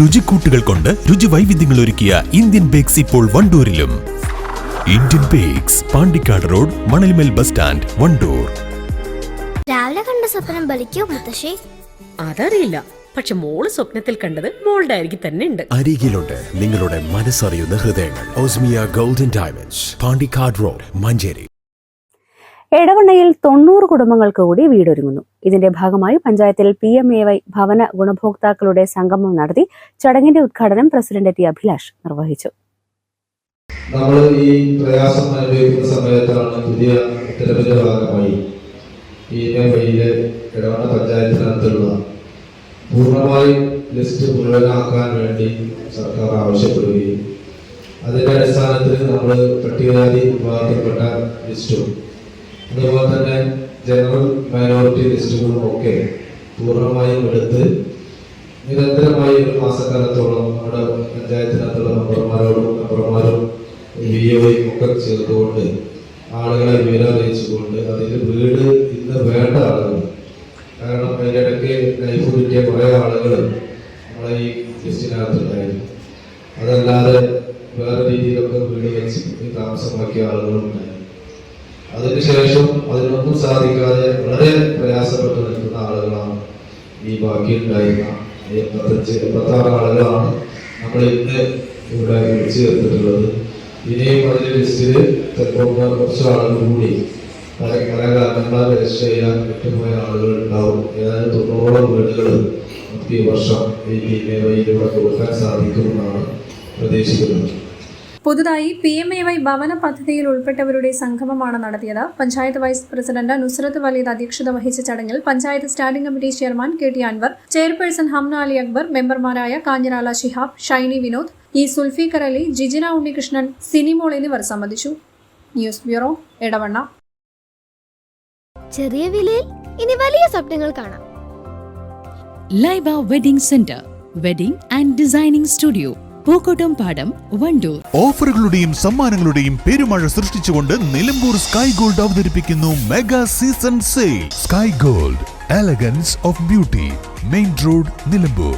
രുചിക്കൂട്ടുകൾ കൊണ്ട് രുചി വൈവിധ്യങ്ങൾ ഒരുക്കിയ ഇന്ത്യൻ ബേക്സ് ഇപ്പോൾ വണ്ടൂരിലും. Indian Bakes Pandikkad road Manalmel bus stand Wandoor. രാവിലെ കണ്ട സ്വപ്നം ബലിക്കോ മുത്തശ്ശി? അതറിയില്ല. പക്ഷെ മോൾ സ്വപ്നത്തിൽ കണ്ടത് മോളുടെ അരികിൽ തന്നെ ഉണ്ട്. അരികിലുണ്ട് നിങ്ങളുടെ മനസ്സറിയുന്ന ഹൃദയങ്ങൾ. Osmia Golden Diamonds Pandikkad road Manjeri. എടവണ്ണയിൽ തൊണ്ണൂറ് കുടുംബങ്ങൾക്ക് കൂടി വീടൊരുങ്ങുന്നു. ഇതിന്റെ ഭാഗമായി പഞ്ചായത്തിൽ പി എം എ വൈ ഭവന ഗുണഭോക്താക്കളുടെ സംഗമം നടത്തി ചടങ്ങിന്റെ ഉദ്ഘാടനം പ്രസിഡന്റ് ടി അഭിലാഷ് നിർവഹിച്ചു. നമ്മൾ ഈ പ്രയാസം അനുഭവിക്കുന്ന സമയത്താണ് പുതിയ ഉത്തരവിന്റെ ഭാഗമായി ഈ വൈയിലെ ഇടവണ്ണ പഞ്ചായത്തിനകത്തുള്ള പൂർണമായി ലിസ്റ്റ് മുഴുവനാക്കാൻ വേണ്ടി സർക്കാർ ആവശ്യപ്പെടുകയും അതിന്റെ അടിസ്ഥാനത്തിൽ നമ്മൾ പട്ടികജാതി വിഭാഗത്തിൽപ്പെട്ട ലിസ്റ്റും അതുപോലെ തന്നെ ജനറൽ മൈനോറിറ്റി ലിസ്റ്റുകളും ഒക്കെ പൂർണമായും എടുത്ത് നിരന്തരമായി ഒരു മാസക്കാലത്തോളം നമ്മുടെ പഞ്ചായത്തിനകത്തുള്ള മെമ്പർമാരോടും മെമ്പർമാരും വി ഒയും ഒക്കെ ചേർത്തുകൊണ്ട് ആളുകളെ വിവരം അറിയിച്ചുകൊണ്ട് അതിൽ വീട് ഇന്ന് വേണ്ട ആളുകൾ. കാരണം അതിന്റെ ഇടയ്ക്ക് ലൈഫ് കിട്ടിയ കുറേ ആളുകൾ നമ്മളെ ഈ ലിസ്റ്റിനകത്തുണ്ടായിരുന്നു അതല്ലാതെ വേറെ രീതിയിലൊക്കെ വീട് വെച്ച് താമസമാക്കിയ ആളുകളുണ്ടായിരുന്നു. അതിനുശേഷം അതിനൊന്നും സാധിക്കാതെ വളരെ പ്രയാസപ്പെട്ട് നിൽക്കുന്ന ആളുകളാണ് ഈ ബാക്കിയുണ്ടായിരുന്ന എൺപത്തഞ്ച് എൺപത്താറ് ആളുകളാണ് നമ്മൾ ഇന്ന് ഇവിടെ വിളിച്ചു ചേർത്തിട്ടുള്ളത്. ഇനിയും അതിന്റെ ലിസ്റ്റിൽ ചിലപ്പോൾ കുറച്ച് ആളുകൾ കൂടി പല കാരണങ്ങളാൽ രജിസ്റ്റർ ചെയ്യാൻ വിട്ടുപോയ ആളുകൾ ഉണ്ടാവും. ഏതായാലും തൊണ്ണൂറോളം വീടുകൾ ഈ വർഷം ഈ വഴിയിലൂടെ കൊടുക്കാൻ സാധിക്കുമെന്നാണ് പ്രതീക്ഷിക്കുന്നത്. പുതുതായി പി എം എ വൈ ഭവന പദ്ധതിയിൽ ഉൾപ്പെട്ടവരുടെ സംഗമമാണ് നടത്തിയത്. പഞ്ചായത്ത് വൈസ് പ്രസിഡന്റ് നുസ്രത്ത് വലീദ് അധ്യക്ഷത വഹിച്ച ചടങ്ങിൽ panchayat standing committee chairman K T Anwar chairperson Hamna Ali Akbar മെമ്പർമാരായ കാഞ്ഞിരാല ഷിഹാബ് ഷൈനി വിനോദ് ഇ സുൽഫീഖർ അലി ജിജിന ഉണ്ണികൃഷ്ണൻ സിനിമോൾ എന്നിവർ സംബന്ധിച്ചു. News bureau Edavanna. ചെറിയ വിലയിൽ ഇനി വലിയ സ്വപ്നങ്ങൾ കാണാം. Laiba Wedding Centre wedding and designing studio. Pookkottumpadam Wandoor. ഓഫറുകളുടെയും സമ്മാനങ്ങളുടെയും പെരുമഴ സൃഷ്ടിച്ചുകൊണ്ട് നിലമ്പൂർ സ്കൈ ഗോൾഡ് അവതരിപ്പിക്കുന്നു mega season sale. Sky Gold elegance of beauty main road Nilambur.